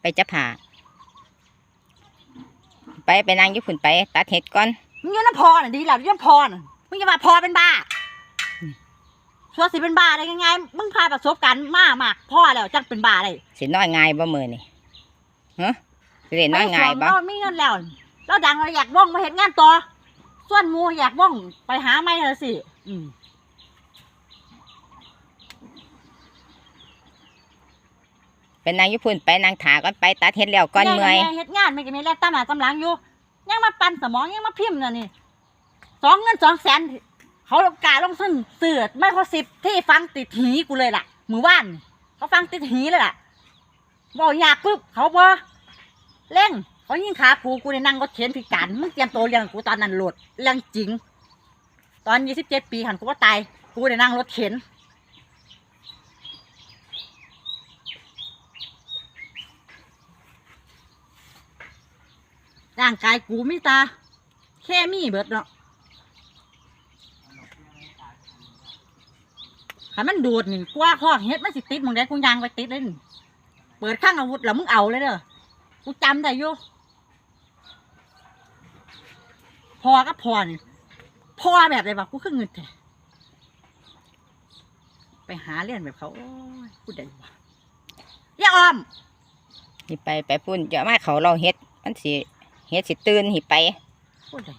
ไปจับผ่าไปไปนั่งอยุพุ่นไป ตัดเห็ดก่อนมึงอยืนน้ำพอน่ะดีแล้วอยืนน้ำพอน่ะมึงจะมาพอเป็นบ้าอืมชัวร์สิเป็นบ้าได้ยังไงมึงพาประสบการณ์มากมากพ่อแล้วจังเป็นบ้าได้สิน้อยง่ายบ่มือนี่ฮะสิเล่นน้อยง่ายบ่เรามีเงินแล้วเราดังเราอยากว่องมาเห็นงานต่อส่วนหมูอยากว่องไปหาไม่เธอสิอืม ไปนั่งอยุพุ่นไปนั่งถาก่อนไปตัดเห็ดแล้วก่อนเมื่อยแเฮ็ดงานไม่ก็มีแลกตามหน้าตำหลังอยู่ยังมาปั่นสมองยังมาพิมพ์น่ะนี่สองเงินสองแสนเขากาลงทุนเสือไม่พอสิบที่ฟังติดหีกูเลยล่ะมือว่านนี่เขาฟังติดหีเลยล่ะบอกอยากปุ๊บเขาบอเร่งเขายิงขากูกูได้นั่งรถเข็นพิการมึงเตรียมตัวเลี้ยงกูตอนนั้นโหลดเรื่องจริง ตอนยี่สิบเจ็ดปีหันกูว่าตายกูได้นั่งรถเข็น ร่างกายกูมีตา แค่มีเบิดเนาะขันมันดูดนี่กว่าข้อเฮ็ดมันสิติดมึงได้กูยางไปติดเลยนี่เปิดข้างอาวุธแล้วมึงเอาเลยเด้อกูจำได้อยู่พอก็พอนี่พอแบบไหนวะกูขึ้นเงินแท้ไปหาเรียนแบบเขาโอ้ยกูได้วะย่าออมหิไปไปพุ่นเดี๋ยวมาเขาเราเฮ็ด มันสิ เฮ็ดสิตื่นหิไปพูดเลย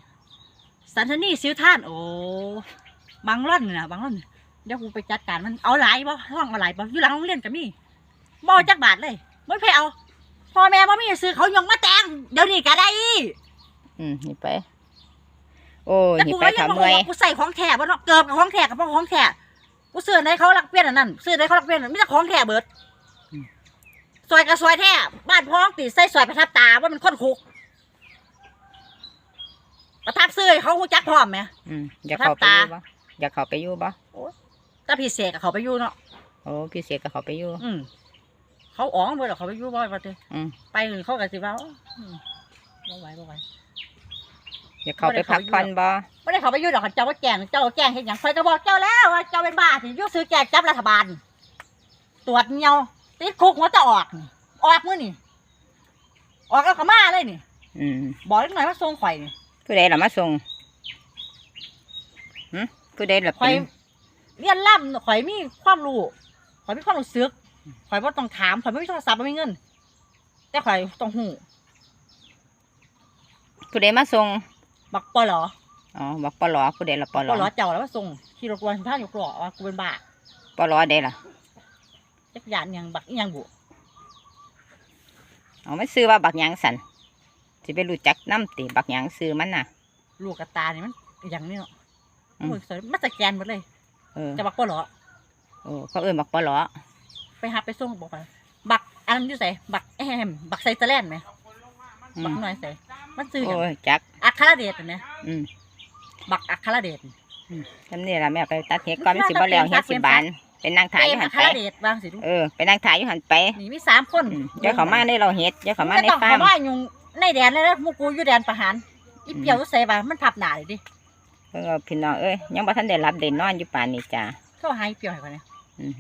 สันทนีซิวท่าน โอ้บางร่อนนี่นะบางร่อนนี่เดี๋ยวกูไปจัดการมันเอาหลายบ่ห้องเอาหลายบ่อยู่หลังโรงเรียนกับมี่บ่จักบาทเลยไม่ไปเอาพ่อแม่บ่มีซื้อเขายงมาแต่งเดี๋ยวนี้ก็ได้อืมหิไป โอ้ยแต่หิกูไปก็ยังทำบ่เมื่อยว่ากูใส่ของแท้บ่เนาะเกิบกับของแท้กับบ่ของแท้กูซื้อในเขารักเปลี่ยนอันนั้นซื้อในเขารักเปลี่ยนอันนั้นมีแต่ของแท้เบิดซอยกับซอยแท้บ้านพ้องติใส่ซอยประทับตาว่ามันค้นคุก ประทับซื้อให้เขาฮู้จักพร้อมไหม อืมอยากเข้าไปอยู่บ่อยากเข้าไปอยู่บ่ถ้าพี่เสกกับเขาไปอยู่เนาะโอ้พี่เสียก็เข้าไปอยู่ อืมเขาอ๋องเบิดหรอกเขาไปอยู่บ่อยว่าเตอืมไปอื่นเขาก็สิว่าอืมบ่ไหวบ่ไหวอยากเข้าไปพักผ่อนบ่ไม่ได้เขาไปอยู่ดอกเจ้าว่าแกล้งเจ้าว่าแกล้งเห็นอย่างใครก็บอกเจ้าแล้วว่าเจ้าเป็นบ้าสิอยุ่ซื้อแกล้งจับรัฐบาล ตรวจเงียวติดคุกหัวจะออกนี่ออกมื้อนี่ออกแล้วเขามาเลยนี่อืมบอกเล็กหน่อยว่าทรงข่อยนี่ ผู้ใดล่ะมาส่งหึผู้ใดล่ะข่อเป็ยนเรียนล่ำข่อยมีความรู้ข่อยมีความรู้สึกข่อยว่าต้องถามข่อยไม่มีโทรศัพท์ไม่มีเงิน แต่ข่อยต้องหูผู้ใดมาส่งบักปอหรออ๋อบอกปลอผู้ใดล่ะปลปอหรออเจ้าแล้วว่าส่งขี่รถกวนท่านอยู่กลัวว่ากูเป็นบ้าปลอใดล่ะจักรยานอิหยังบักอิหยังบุเอามันซื้อว่าบักหยังสัน สิไปรู้จักน้ำติบักหยังซื้อมันน่ะ ลูกกระตานี่มันอหย่างนี้เนาะอืม โอ้ยสวยมันสแกนหมดเลย เออจะบักปอหรอ โอ้เขาเอิ่นบักปลอไปหาไปส่งบอกไปบักอันนั้นอยู่ใส่บักแอมบักไซเตอร์แลนด์ไหมอืบัมกหน่อยใส่มันซื้ออย่างโอ้ยจัก อัครเดชเห็นไหมอืมบักอัครเดช จำนี่ล่ะแม่ไปตัดเห็ดก่อนมันสิบ่แล้วเฮ็ดสิบานเป็นนางถ่ายอยู่หัอันคไปรเดชบางสิลูกเออเป็นนางถ่ายอยู่หันไปนี่มีสามคนอืมเดี๋ยวเขามาในเราเฮ็ดเดี๋ยวเขามาในต้องฟาร์เขามว่าอยู่ ในแดนเลยนะหมูกูอยู่แดนประหารอีเปียวใส่บามันทับหนาเลยดิเพิ่นก็พี่น้องเอ้ยยังบ่ทันได้รับได้นอนอยู่ป่านนี้จ้าเข้าหายเปียวให้ก่อนเนี่ยอืม